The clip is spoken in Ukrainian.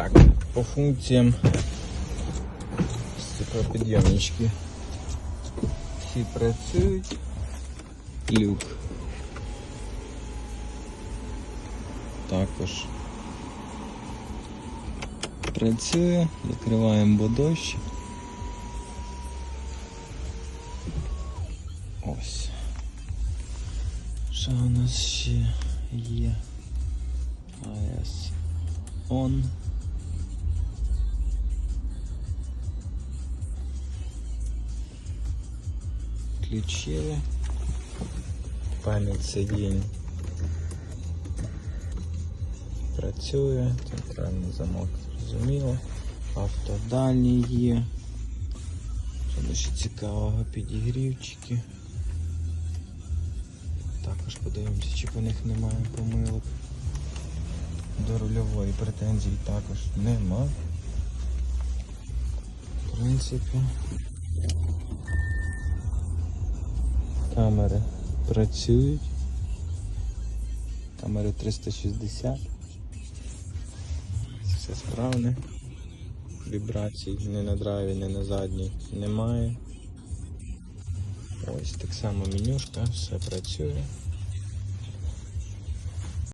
Так, по функціям стеклопідйомнички. Всі працюють. Люк. Також працює, закриваємо бо дощ. Ось. Що у нас ще є? AS on. Включили. Пам'ять сидінь працює, центральний замок зрозуміло. авто Автодальні є. Що дуже цікавого підігрівчики. Також подивимося, чи по них немає помилок. До рульової претензій також нема. В принципі. Камери працюють. Камери 360. Все справне. Вібрацій ні на драйві, ні на задній немає. Ось так само менюшка, все працює.